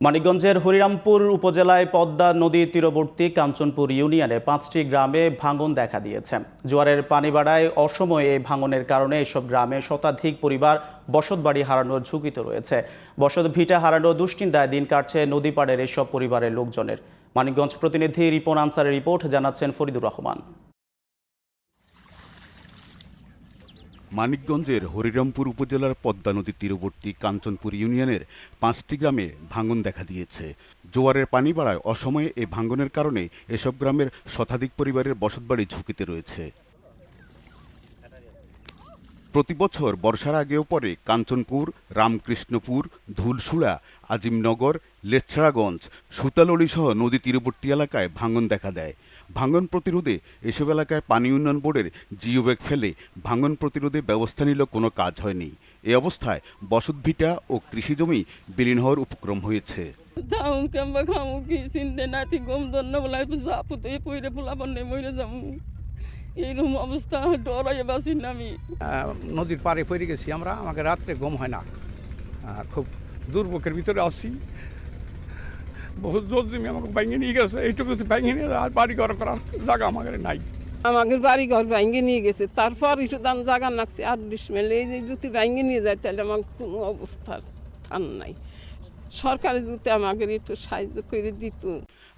মানিকগঞ্জের হরিরামপুর উপজেলায় পদ্মা নদী তীরবর্তী কাঞ্চনপুর ইউনিয়নে পাঁচটি গ্রামে ভাঙন দেখা দিয়েছে। জোয়ারের পানি বাড়ায় অসময়ে এই ভাঙনের কারণে এসব গ্রামে শতাধিক পরিবার বসতবাড়ি হারানোর ঝুঁকিতে রয়েছে। বসত ভিটা হারানো দুশ্চিন্তায় দিন কাটছে নদী পাড়ের এসব পরিবারের লোকজনের। মানিকগঞ্জ প্রতিনিধি রিপন আনসারের রিপোর্ট জানাচ্ছেন ফরিদুর রহমান। মানিকগঞ্জের হরিরামপুর উপজেলার পদ্মা নদীর তীরবর্তী কাঞ্চনপুর ইউনিয়নের পাঁচটি গ্রামে ভাঙন দেখা দিয়েছে। জোয়ারের পানি বাড়ায় অসময়ে এই ভাঙনের কারণে এসব গ্রামের শতাধিক পরিবারের বসতবাড়ি ঝুঁকিতে রয়েছে। প্রতি বছর বর্ষার আগেও পরে কাঞ্চনপুর, রামকৃষ্ণপুর ধুলসুড়া আজিমনগর লেছড়াগঞ্জ সুতালড়ি সহ নদী তীরবর্তী এলাকায় ভাঙন দেখা দেয়। ভাঙন প্রতিরোধে এসব এলাকায় পানি উন্নয়ন বোর্ডের জিও ব্যাগ ফেলে ভাঙন প্রতিরোধে ব্যবস্থা নিলেও কোনো কাজ হয়নি। এ অবস্থায় বসতভিটা ও কৃষিজমি বিলীন হওয়ার উপক্রম হয়েছে। তাও কেমবা খামু কি চিনতে নাতি গম দন্ন বলাই জাপুতে পইরে পোলা বন্নে মইরে যামু। এইরকম অবস্থা ডরাইয়ে বাসি না আমি। নদীর পাড়ে পড়ে গেছি আমরা আমাকে রাত্রে ঘুম হয় না। খুব দুর্ভোগের ভিতরে আসছি বহুত জোর জমি আমাকে ভেঙে নিয়ে গেছে এইটুকু ভেঙে নিয়ে আর বাড়ি ঘর করার জায়গা আমাদের নাই। আমাদের বাড়ি ঘর ভাঙ্গে নিয়ে গেছে তারপর একটু দাম জায়গা নাকছে আর ডিসমেল এই যে যদি ভাঙ্গে নিয়ে যায় তাহলে আমার কোনো অবস্থা থান নাই। সরকারি যদি আমাকে একটু সাহায্য করে দিত।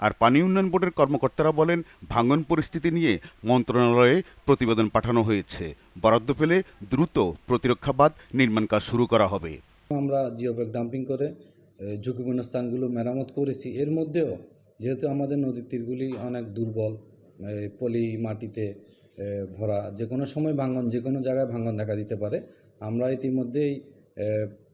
আর পানি উন্নয়ন বোর্ডের কর্মকর্তারা বলেন ভাঙন পরিস্থিতি নিয়ে মন্ত্রণালয়ে প্রতিবেদন পাঠানো হয়েছে। বরাদ্দ পেলে দ্রুত প্রতিরক্ষাবাদ নির্মাণ কাজ শুরু করা হবে। আমরা জিওব্যাগ ডাম্পিং করে ঝুঁকিপূর্ণ স্থানগুলো মেরামত করেছি। এর মধ্যেও যেহেতু আমাদের নদীর তীরগুলি অনেক দুর্বল পলি মাটিতে ভরা, যে কোনো সময় ভাঙন, যে কোনো জায়গায় ভাঙন দেখা দিতে পারে। আমরা ইতিমধ্যেই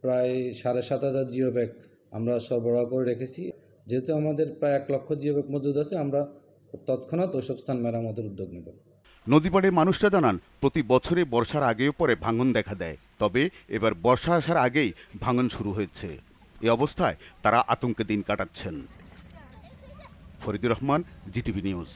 প্রায় সাড়ে সাত হাজার জিও জিওব্যাগ আমরা সরবরাহ করে রেখেছি। যেহেতু আমাদের প্রায় এক লক্ষ জিও জিওব্যাগ মজুদ আছে, আমরা তৎক্ষণাৎ ওইসব স্থান মেরামতের উদ্যোগ নেব। নদীপাড়ে মানুষরা জানান, প্রতি বছরে বর্ষার আগেও পরে ভাঙন দেখা দেয়। তবে এবার বর্ষা আসার আগেই ভাঙন শুরু হয়েছে। এ অবস্থায় তারা আতঙ্কে দিন কাটাচ্ছেন। Faridur Rahman GTV news.